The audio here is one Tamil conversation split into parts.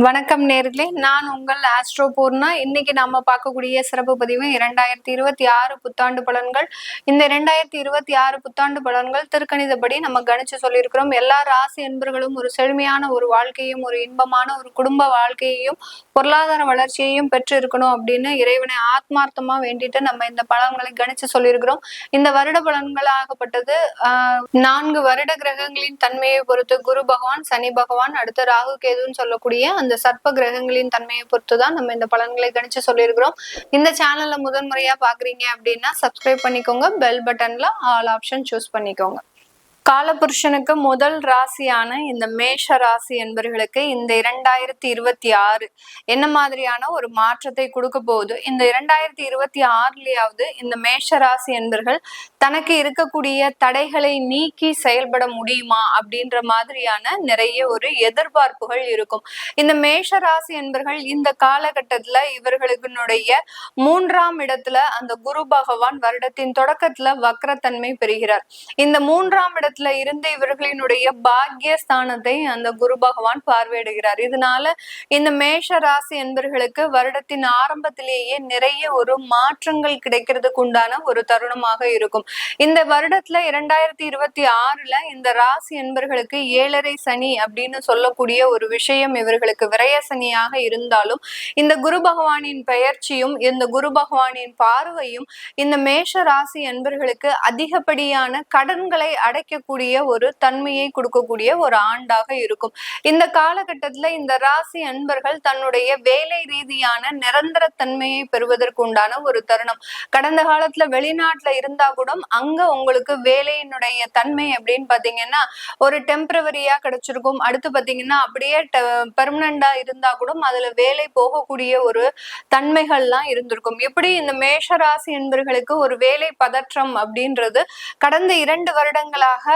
வணக்கம் நேர்களே. நான் உங்கள் ஆஸ்ட்ரோ பூர்ணா. இன்னைக்கு நாம பார்க்கக்கூடிய சிறப்பு பதிவு இரண்டாயிரத்தி இருபத்தி ஆறு புத்தாண்டு பலன்கள். இந்த இரண்டாயிரத்தி இருபத்தி ஆறு புத்தாண்டு பலன்கள் திருக்கணிதப்படி நம்ம கணிச்சு சொல்லியிருக்கிறோம். எல்லா ராசி என்பர்களும் ஒரு செழுமையான ஒரு வாழ்க்கையும் ஒரு இன்பமான ஒரு குடும்ப வாழ்க்கையையும் பொருளாதார வளர்ச்சியையும் பெற்று இருக்கணும் அப்படின்னு இறைவனை ஆத்மார்த்தமா வேண்டிட்டு நம்ம இந்த பலன்களை கணிச்சு சொல்லியிருக்கிறோம். இந்த வருட பலன்கள் ஆகப்பட்டது நான்கு வருட கிரகங்களின் தன்மையை பொறுத்து குரு பகவான் சனி பகவான் அடுத்து ராகு கேதுன்னு சொல்லக்கூடிய அந்த சர்ப்ப கிரகங்களின் தன்மையை பொறுத்து தான் நம்ம இந்த பலன்களை கணிச்சு சொல்லியிருக்கிறோம். இந்த சேனல்ல முதன்முறையா பாக்குறீங்க அப்படின்னா சப்ஸ்கிரைப் பண்ணிக்கோங்க பெல் பட்டன்ல ஆல் ஆப்ஷன் சூஸ் பண்ணிக்கோங்க. காலபுருஷனுக்கு முதல் ராசியான இந்த மேஷ ராசி என்பவர்களுக்கு இந்த இரண்டாயிரத்தி இருபத்தி ஆறு என்ன மாதிரியான ஒரு மாற்றத்தை கொடுக்க போகுது? இந்த இரண்டாயிரத்தி இருபத்தி ஆறுலயாவது இந்த மேஷ ராசி என்பர்கள் தனக்கு இருக்கக்கூடிய தடைகளை நீக்கி செயல்பட முடியுமா? அப்படின்ற மாதிரியான நிறைய ஒரு எதிர்பார்ப்புகள் இருக்கும். இந்த மேஷ ராசி என்பர்கள் இந்த காலகட்டத்துல இவர்களுடைய மூன்றாம் இடத்துல அந்த குரு பகவான் வருடத்தின் தொடக்கத்துல வக்ரத்தன்மை பெறுகிறார். இந்த மூன்றாம் இடத்துல இடத்துல இருந்து இவர்களினுடைய பாக்கிய ஸ்தானத்தை அந்த குரு பகவான் பார்வையிடுகிறார். இதனால இந்த மேஷ ராசி என்பர்களுக்கு வருடத்தின் ஆரம்பத்திலேயே நிறைய ஒரு மாற்றங்கள் கிடைக்கிறதுக்கு உண்டான ஒரு தருணமாக இருக்கும். இந்த வருடத்துல இரண்டாயிரத்தி இருபத்தி ஆறுல இந்த ராசி என்பர்களுக்கு ஏழரை சனி அப்படின்னு சொல்லக்கூடிய ஒரு விஷயம் இவர்களுக்கு விரய சனியாக இருந்தாலும் இந்த குரு பகவானின் பெயர்ச்சியும் இந்த குரு பகவானின் பார்வையும் இந்த மேஷ ராசி என்பர்களுக்கு அதிகப்படியான கடன்களை அடைக்க செய்யக்கூடிய ஒரு தன்மையை கொடுக்கக்கூடிய ஒரு ஆண்டாக இருக்கும். இந்த காலகட்டத்துல இந்த ராசி அன்பர்கள் தன்னுடைய வேலை ரீதியான நிரந்தர தன்மையை பெறுவதற்கு உண்டான ஒரு தருணம். கடந்த காலத்துல வெளிநாட்டுல இருந்தா கூட அங்க உங்களுக்கு வேலையினுடைய தன்மை அப்படின்னு பாத்தீங்கன்னா ஒரு டெம்பரவரியா கிடைச்சிருக்கும். அடுத்து பாத்தீங்கன்னா அப்படியே பெர்மனண்டா இருந்தா கூட அதுல வேலை போகக்கூடிய ஒரு தன்மைகள்லாம் இருந்திருக்கும். எப்படி இந்த மேஷராசி என்பர்களுக்கு ஒரு வேலை பதற்றம் அப்படின்றது கடந்த இரண்டு வருடங்களாக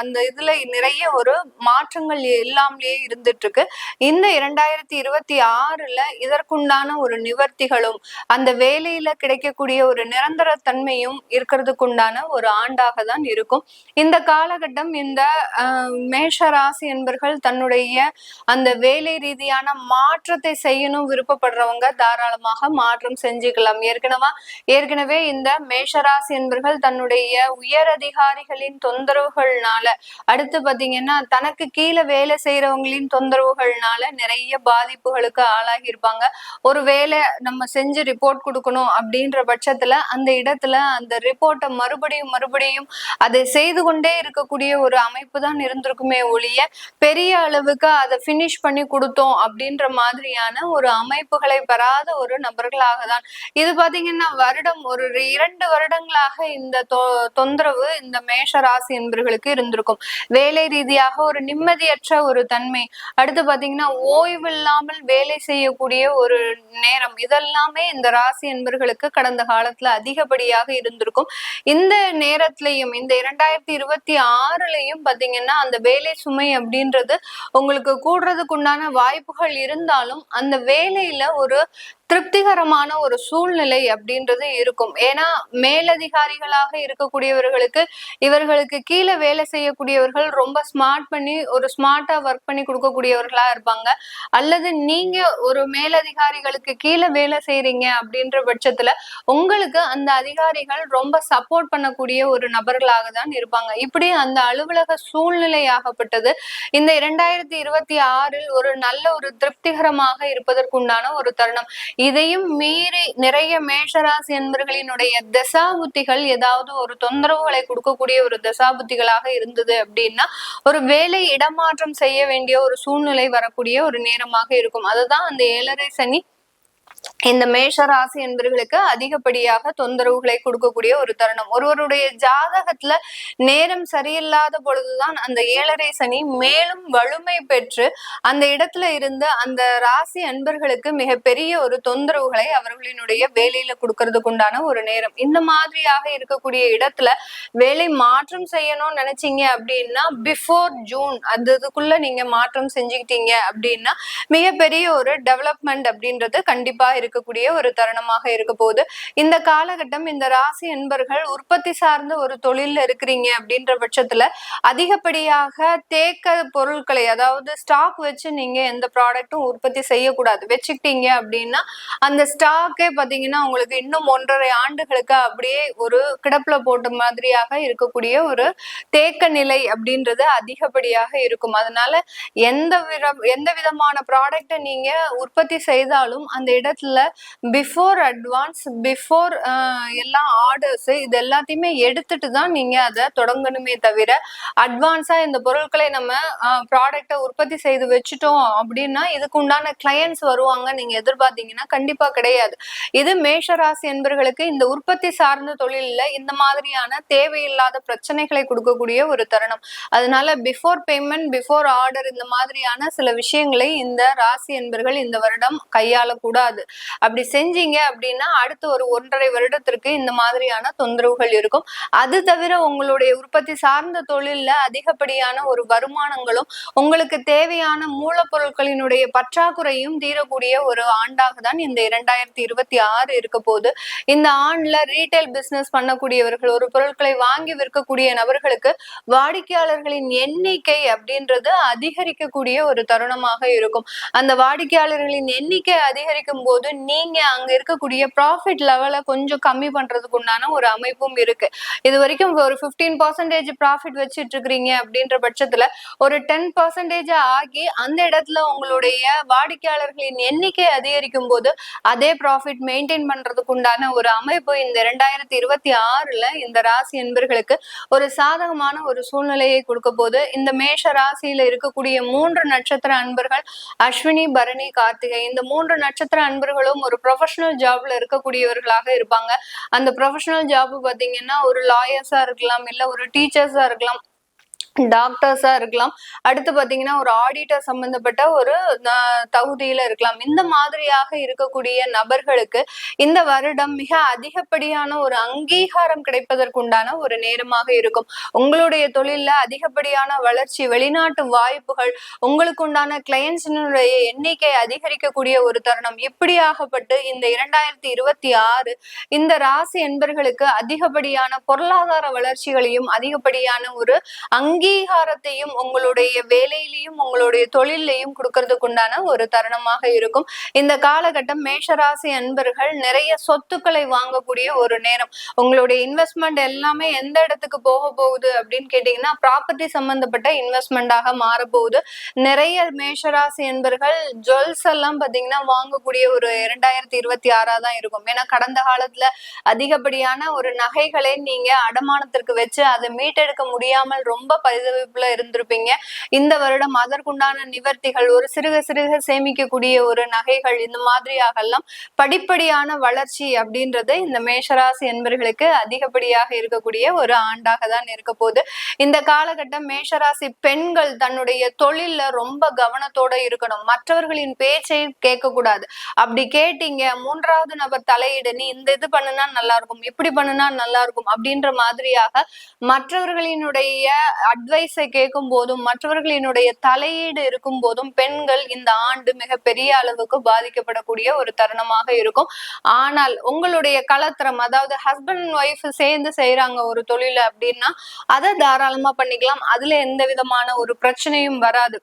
அந்த இதுல நிறைய ஒரு மாற்றங்கள் இல்லாமலேயே இருந்துட்டு இருக்கு இந்த இரண்டாயிரத்தி இருபத்தி ஆறுல இதற்குண்டான ஒரு நிவர்த்திகளும் அந்த வேலையில கிடைக்கக்கூடிய ஒரு நிரந்தர தன்மையும் இருக்கிறதுக்குண்டான ஒரு ஆண்டாக தான் இருக்கும். இந்த காலகட்டம் இந்த மேஷ ராசி என்பர்கள் தன்னுடைய அந்த வேலை ரீதியான மாற்றத்தை செய்யணும் விருப்பப்படுறவங்க தாராளமாக மாற்றம் செஞ்சுக்கலாம். ஏற்கனவே ஏற்கனவே இந்த மேஷராசி என்பர்கள் தன்னுடைய உயர் அதிகாரிகளின் தொந்தரவு தொந்தரவுகள்னால. அடுத்து பாத்தீங்கன்னா தனக்கு கீழே வேலை செய்யறவங்களின் தொந்தரவுகள்னால நிறைய பாதிப்புகளுக்கு ஆளாகி இருப்பாங்க ஒரு வேலை நம்ம செஞ்சு ரிப்போர்ட் கொடுக்கணும் அப்படின்ற பட்சத்துல அந்த இடத்துல அந்த ரிப்போர்ட்டை மறுபடியும் மறுபடியும் அதை செய்து கொண்டே இருக்கக்கூடிய ஒரு அமைப்பு தான் இருந்திருக்குமே ஒழிய பெரிய அளவுக்கு அதை பினிஷ் பண்ணி கொடுத்தோம் அப்படின்ற மாதிரியான ஒரு அமைப்புகளை பெறாத ஒரு நபர்களாக தான். இது பாத்தீங்கன்னா வருடம் ஒரு இரண்டு வருடங்களாக இந்த தொந்தரவு இந்த மேஷ ராசி நண்பர்களுக்கு இருந்திருக்கும். வேலை ரீதியாக ஒரு நிம்மதியற்ற ஒரு தன்மை. அடுத்து பாத்தீங்கன்னா ஓய்வு இல்லாமல் வேலை செய்யக்கூடிய ஒரு நேரம். இதெல்லாமே இந்த ராசி என்பர்களுக்கு கடந்த காலத்துல அதிகப்படியாக இருந்திருக்கும். இந்த நேரத்திலையும் இந்த இரண்டாயிரத்தி இருபத்தி ஆறுலயும் பாத்தீங்கன்னா அந்த வேலை சுமை அப்படின்றது உங்களுக்கு கூடுறதுக்கு உண்டான வாய்ப்புகள் இருந்தாலும் அந்த வேலையில ஒரு திருப்திகரமான ஒரு சூழ்நிலை அப்படின்றது இருக்கும். ஏன்னா மேலதிகாரிகளாக இருக்கக்கூடியவர்களுக்கு இவர்களுக்கு கீழே வேலை செய்யக்கூடியவர்கள் ரொம்ப ஸ்மார்ட் பண்ணி ஒரு ஸ்மார்ட்டா ஒர்க் பண்ணி கொடுக்கக்கூடியவர்களா இருப்பாங்க. அல்லது நீங்க ஒரு மேலதிகாரிகளுக்கு கீழே வேலை செய்யறீங்க அப்படின்ற பட்சத்துல உங்களுக்கு அந்த அதிகாரிகள் ரொம்ப சப்போர்ட் பண்ணக்கூடிய ஒரு நபர்களாக தான் இருப்பாங்க. இப்படி அந்த அலுவலக சூழ்நிலையாகப்பட்டது. இந்த இரண்டாயிரத்தி இருபத்தி ஆறில் ஒரு நல்ல ஒரு திருப்திகரமாக இருப்பதற்குண்டான ஒரு தருணம். இதையும் மீறி நிறைய மேஷராசி என்பர்களினுடைய தசாபுத்திகள் ஏதாவது ஒரு தொந்தரவுகளை கொடுக்கக்கூடிய ஒரு தசாபுத்திகளாக இருந்தது அப்படின்னா ஒரு வேலை இடமாற்றம் செய்ய வேண்டிய ஒரு சூழ்நிலை வரக்கூடிய ஒரு நேரமாக இருக்கும். அதுதான் அந்த ஏழரை சனி இந்த மேஷ ராசி என்பவர்களுக்கு அதிகப்படியாக தொந்தரவுகளை கொடுக்கக்கூடிய ஒரு தருணம். ஒருவருடைய ஜாதகத்துல நேரம் சரியில்லாத பொழுதுதான் அந்த ஏழரை சனி மேலும் வலுமை பெற்று அந்த இடத்துல இருந்து அந்த ராசி அன்பர்களுக்கு மிகப்பெரிய ஒரு தொந்தரவுகளை அவர்களினுடைய வேலையில கொடுக்கறதுக்கு உண்டான ஒரு நேரம். இந்த மாதிரியாக இருக்கக்கூடிய இடத்துல வேலை மாற்றம் செய்யணும்னு நினைச்சீங்க அப்படின்னா பிஃபோர் ஜூன் அந்த இதுக்குள்ள நீங்க மாற்றம் செஞ்சுக்கிட்டீங்க அப்படின்னா மிகப்பெரிய ஒரு டெவலப்மெண்ட் அப்படின்றது கண்டிப்பா இருக்கு. இருக்கக்கூடிய ஒரு தருணமாக இருக்க போகுது. இந்த காலகட்டம் இந்த ராசி என்பர்கள் உற்பத்தி சார்ந்த ஒரு தொழில இருக்கிறீங்க அப்படின்ற பட்சத்துல அதிகப்படியாக தேக்க பொருட்களை அதாவது ஸ்டாக் வச்சு நீங்க எந்த ப்ராடக்ட்டும் உற்பத்தி செய்யக்கூடாது. வச்சுக்கிட்டீங்க அப்படின்னா அந்த ஸ்டாக்கே பாத்தீங்கன்னா உங்களுக்கு இன்னும் ஒன்றரை ஆண்டுகளுக்கு அப்படியே ஒரு கிடப்புல போட்ட மாதிரியாக இருக்கக்கூடிய ஒரு தேக்க நிலை அப்படின்றது அதிகப்படியாக இருக்கும். அதனால எந்த வித எந்த விதமான ப்ராடக்டை நீங்க உற்பத்தி செய்தாலும் அந்த இடத்துல பிஃபோர் அட்வான்ஸ் பிஃபோர் எல்லா ஆர்டர்ஸ் இது எல்லாத்தையுமே எடுத்துட்டு தான் நீங்க அதை தொடங்கணுமே தவிர அட்வான்ஸா இந்த பொருட்களை நம்ம ப்ராடக்டை உற்பத்தி செய்து வச்சுட்டோம் அப்படின்னா இதுக்கு உண்டான கிளையன்ஸ் வருவாங்க. நீங்க எதிர்பார்த்தீங்கன்னா கண்டிப்பா கிடையாது. இது மேஷராசி என்பர்களுக்கு இந்த உற்பத்தி சார்ந்த தொழிலில் இந்த மாதிரியான தேவையில்லாத பிரச்சனைகளை கொடுக்கக்கூடிய ஒரு தருணம். அதனால பிஃபோர் பேமெண்ட் பிஃபோர் ஆர்டர் இந்த மாதிரியான சில விஷயங்களை இந்த ராசி என்பர்கள் இந்த வருடம் கையாளக்கூடாது. அப்படி செஞ்சீங்க அப்படின்னா அடுத்த ஒரு ஒன்றரை வருடத்திற்கு இந்த மாதிரியான தொந்தரவுகள் இருக்கும். அது தவிர உங்களுடைய உற்பத்தி சார்ந்த தொழில்ல அதிகப்படியான ஒரு வருமானங்களும் உங்களுக்கு தேவையான மூலப்பொருட்களினுடைய பற்றாக்குறையும் தீரக்கூடிய ஒரு ஆண்டாக தான் இந்த இரண்டாயிரத்தி இருபத்தி ஆறு இருக்க போது இந்த ஆண்ட்ல ரீட்டைல் பிசினஸ் பண்ணக்கூடியவர்கள் ஒரு பொருட்களை வாங்கி விற்கக்கூடிய நபர்களுக்கு வாடிக்கையாளர்களின் எண்ணிக்கை அப்படின்றது அதிகரிக்கக்கூடிய ஒரு தருணமாக இருக்கும். அந்த வாடிக்கையாளர்களின் எண்ணிக்கை அதிகரிக்கும் போது நீங்க அங்க இருக்கக்கூடிய ப்ராஃபிட் லெவலை கொஞ்சம் கம்மி பண்றதுக்கு உண்டான ஒரு அமைப்பும் இருக்கு. இது வரைக்கும் ஒரு பிப்டீன் பர்சன்டேஜ் ப்ராஃபிட் வச்சுட்டு இருக்கிறீங்க அப்படின்ற பட்சத்துல ஒரு டென் பர்சன்டேஜ் ஆகி அந்த இடத்துல உங்களுடைய வாடிக்கையாளர்களின் எண்ணிக்கை அதிகரிக்கும் போது அதே ப்ராஃபிட் மெயின்டைன் பண்றதுக்கு உண்டான ஒரு அமைப்பு இந்த இரண்டாயிரத்தி இருபத்தி ஆறுல இந்த ராசி என்பர்களுக்கு ஒரு சாதகமான ஒரு சூழ்நிலையை கொடுக்க போது இந்த மேஷ ராசியில இருக்கக்கூடிய மூன்று நட்சத்திர அன்பர்கள் அஸ்வினி பரணி கார்த்திகை இந்த மூன்று நட்சத்திர அன்பர்களும் ஒரு ப்ரொஃபஷனல் ஜாப்ல இருக்கக்கூடியவர்களாக இருப்பாங்க. அந்த ப்ரொஃபஷனல் ஜாப் பாத்தீங்கன்னா ஒரு லாயர்ஸா இருக்கலாம் இல்ல ஒரு டீச்சர்ஸா இருக்கலாம் டாக்டர்ஸா இருக்கலாம். அடுத்து பாத்தீங்கன்னா ஒரு ஆடிட்டர் சம்பந்தப்பட்ட ஒரு தகுதியில இருக்கலாம். இந்த மாதிரியாக இருக்கக்கூடிய நபர்களுக்கு இந்த வருடம் மிக அதிகப்படியான ஒரு அங்கீகாரம் கிடைப்பதற்குண்டான ஒரு நேரமாக இருக்கும். உங்களுடைய தொழில்ல அதிகப்படியான வளர்ச்சி வெளிநாட்டு வாய்ப்புகள் உங்களுக்கு உண்டான கிளையன்ஸினுடைய எண்ணிக்கை அதிகரிக்கக்கூடிய ஒரு தருணம். இப்படியாகப்பட்டு இந்த இரண்டாயிரத்தி இருபத்தி ஆறு இந்த ராசி என்பர்களுக்கு அதிகப்படியான பொருளாதார வளர்ச்சிகளையும் அதிகப்படியான ஒரு அங்க அங்கீகாரத்தையும் உங்களுடைய வேலையிலையும் உங்களுடைய தொழிலையும் கொடுக்கறதுக்கு உண்டான ஒரு தருணமாக இருக்கும். இந்த காலகட்டம் மேஷராசி அன்பர்கள் நிறைய சொத்துக்களை வாங்கக்கூடிய ஒரு நேரம். உங்களுடைய இன்வெஸ்ட்மெண்ட் எல்லாமே எந்த இடத்துக்கு போக போகுது அப்படின்னு கேட்டீங்கன்னா ப்ராப்பர்ட்டி சம்பந்தப்பட்ட இன்வெஸ்ட்மெண்டாக மாறப்போகுது. நிறைய மேஷராசி அன்பர்கள் ஜுவல்ஸ் எல்லாம் பாத்தீங்கன்னா வாங்கக்கூடிய ஒரு இரண்டாயிரத்தி இருபத்தி ஆறா தான் இருக்கும். ஏன்னா கடந்த காலத்துல அதிகப்படியான ஒரு நகைகளை நீங்க அடமானத்திற்கு வச்சு அதை மீட்டெடுக்க முடியாமல் ரொம்ப பரிதவிப்புல இருந்திருப்பீங்க. இந்த வருடம் அதற்குண்டான நிவர்த்திகள் ஒரு சிறுக சிறுக சேமிக்கக்கூடிய ஒரு நகைகள் இந்த மாதிரியாகலாம். படிப்படியான வளர்ச்சி அப்படின்றது இந்த மேஷராசி என்பர்களுக்கு அதிகப்படியாக இருக்கக்கூடிய ஒரு ஆண்டாக தான் இருக்க போகுது. இந்த காலகட்டம் மேஷராசி பெண்கள் தன்னுடைய தொழில்ல ரொம்ப கவனத்தோட இருக்கணும். மற்றவர்களின் பேச்சை கேட்கக்கூடாது. அப்படி கேட்டீங்க மூன்றாவது நபர் தலையீடு நீ இந்த இது பண்ணுனா நல்லா இருக்கும் இப்படி பண்ணுனா நல்லா இருக்கும் அப்படின்ற மாதிரியாக மற்றவர்களினுடைய அட்வைஸை கேட்கும் போதும் மற்றவர்களினுடைய தலையீடு இருக்கும் போதும் பெண்கள் இந்த ஆண்டு மிக பெரிய அளவுக்கு பாதிக்கப்படக்கூடிய ஒரு தருணமாக இருக்கும். ஆனால் உங்களுடைய கலத்திரம் அதாவது ஹஸ்பண்ட் அண்ட் ஒய்ஃப் சேர்ந்து செய்யறாங்க ஒரு தொழில அப்படின்னா அதை தாராளமா பண்ணிக்கலாம். அதுல எந்த விதமான ஒரு பிரச்சனையும் வராது.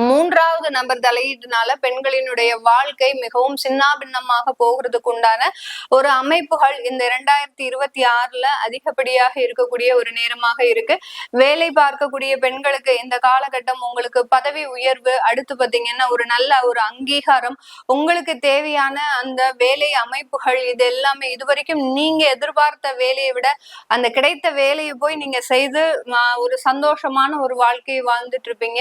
மூன்றாவது நபர் தலையீடுனால பெண்களினுடைய வாழ்க்கை மிகவும் சின்னாபின்னமாக போகிறதுக்கு உண்டான ஒரு அமைப்புகள் இந்த இரண்டாயிரத்தி இருபத்தி ஆறுல அதிகப்படியாக இருக்கக்கூடிய ஒரு நேரமாக இருக்கு. வேலை பார்க்கக்கூடிய பெண்களுக்கு இந்த காலகட்டம் உங்களுக்கு பதவி உயர்வு அடுத்து பாத்தீங்கன்னா ஒரு நல்ல ஒரு அங்கீகாரம் உங்களுக்கு தேவையான அந்த வேலை அமைப்புகள் இது எல்லாமே இதுவரைக்கும் நீங்க எதிர்பார்த்த வேலையை விட அந்த கிடைத்த வேலையை போய் நீங்க செய்து ஒரு சந்தோஷமான ஒரு வாழ்க்கையை வாழ்ந்துட்டு இருப்பீங்க.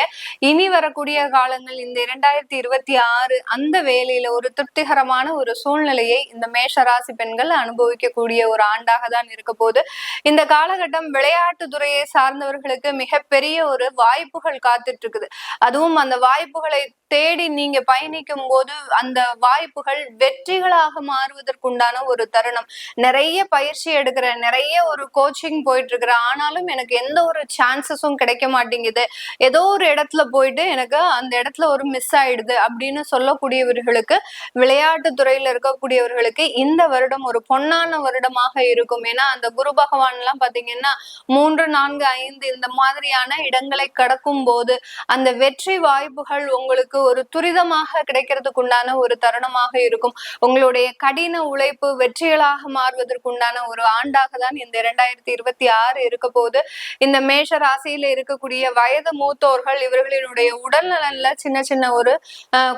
இனி வரக்கூடிய வரக்கூடிய காலங்கள் இந்த இரண்டாயிரத்தி இருபத்தி ஆறு அந்த வேலையில ஒரு திருப்திகரமான ஒரு சூழ்நிலையை இந்த மேஷராசி பெண்கள் அனுபவிக்கக்கூடிய ஒரு ஆண்டாக தான் இருக்க போது இந்த காலகட்டம் விளையாட்டு துறையை சார்ந்தவர்களுக்கு மிகப்பெரிய ஒரு வாய்ப்புகள் காத்துட்டு இருக்குது. அதுவும் அந்த வாய்ப்புகளை தேடி நீங்க பயணிக்கும் போது அந்த வாய்ப்புகள் வெற்றிகளாக மாறுவதற்குண்டான ஒரு தருணம். நிறைய பயிற்சி எடுக்கிற நிறைய ஒரு கோச்சிங் போயிட்டு இருக்கிற ஆனாலும் எனக்கு எந்த ஒரு சான்சஸும் கிடைக்க மாட்டேங்குது. ஏதோ ஒரு இடத்துல போயிட்டு எனக்கு அந்த இடத்துல ஒரு மிஸ் ஆயிடுது அப்படின்னு சொல்லக்கூடியவர்களுக்கு விளையாட்டு துறையில இருக்கக்கூடியவர்களுக்கு இந்த வருடம் ஒரு பொன்னான வருடமாக இருக்கும். ஏன்னா அந்த குரு பகவான் எல்லாம் பாத்தீங்கன்னா மூன்று நான்கு ஐந்து இந்த மாதிரியான இடங்களை கடக்கும் போது அந்த வெற்றி வாய்ப்புகள் உங்களுக்கு ஒரு துரிதமாக கிடைக்கிறதுக்கு உண்டான ஒரு தருணமாக இருக்கும். உங்களுடைய கடின உழைப்பு வெற்றிகளாக மாறுவதற்குண்டான ஒரு ஆண்டாக தான் இந்த இரண்டாயிரத்தி இருபத்தி ஆறு இருக்க போது இந்த மேஷ ராசியில இருக்கக்கூடிய வயது மூத்தோர்கள் இவர்களினுடைய உடல் நலன்ல சின்ன சின்ன ஒரு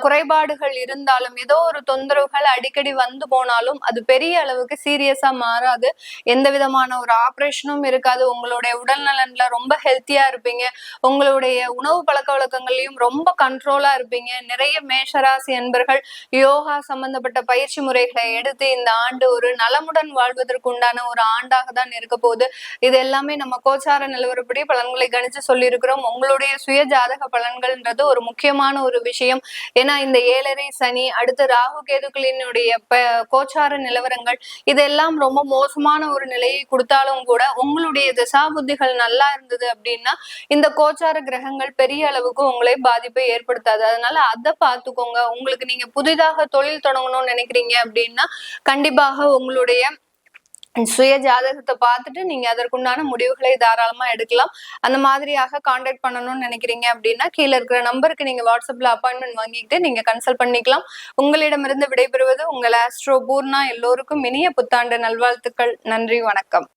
குறைபாடுகள் இருந்தாலும் ஏதோ ஒரு தொந்தரவுகள் அடிக்கடி வந்து போனாலும் அது பெரிய அளவுக்கு சீரியஸா மாறாது. எந்த விதமான ஒரு ஆப்ரேஷனும் இருக்காது. உங்களுடைய உடல் நலன்ல ரொம்ப ஹெல்த்தியா இருப்பீங்க. உங்களுடைய உணவு பழக்க வழக்கங்களையும் ரொம்ப கண்ட்ரோலா இருப்பீங்க. நிறைய மேஷராசி என்பர்கள் யோகா சம்பந்தப்பட்ட பயிற்சி முறைகளை எடுத்து இந்த ஆண்டு ஒரு நலமுடன் வாழ்வதற்கு உண்டான ஒரு ஆண்டாக தான் இருக்க போகுது. இது எல்லாமே நம்ம கோச்சார நிலவரப்படி பலன்களை கணிச்சு சொல்லியிருக்கிறோம். உங்களுடைய சுய ஜாதக பலன்கள்ன்றது ஒரு முக்கியமான ஒரு விஷயம். ஏன்னா இந்த ஏழரை சனி அடுத்து ராகு கேதுக்களினுடைய கோச்சார நிலவரங்கள் இதெல்லாம் ரொம்ப மோசமான ஒரு நிலையை கொடுத்தாலும் கூட உங்களுடைய திசா புத்திகள் நல்லா இருந்தது அப்படின்னா இந்த கோச்சார கிரகங்கள் பெரிய அளவுக்கு உங்களை பாதிப்பை ஏற்படுத்தாது. அதனால அதனால அதை பார்த்துக்கோங்க உங்களுக்கு நீங்க புதிதாக தொழில் தொடங்கணும்னு நினைக்கிறீங்க அப்படின்னா கண்டிப்பாக உங்களுடைய சுய ஜாதகத்தை பார்த்துட்டு நீங்க அதற்குண்டான முடிவுகளை தாராளமா எடுக்கலாம். அந்த மாதிரியாக கான்டாக்ட் பண்ணணும்னு நினைக்கிறீங்க அப்படின்னா கீழே இருக்கிற நம்பருக்கு நீங்க வாட்ஸ்அப்ல அப்பாயின்மெண்ட் வாங்கிட்டு நீங்க கன்சல்ட் பண்ணிக்கலாம். உங்களிடமிருந்து விடைபெறுவது உங்கள் ஆஸ்ட்ரோ பூர்ணா எல்லோருக்கும் இனிய புத்தாண்டு நல்வாழ்த்துக்கள். நன்றி வணக்கம்.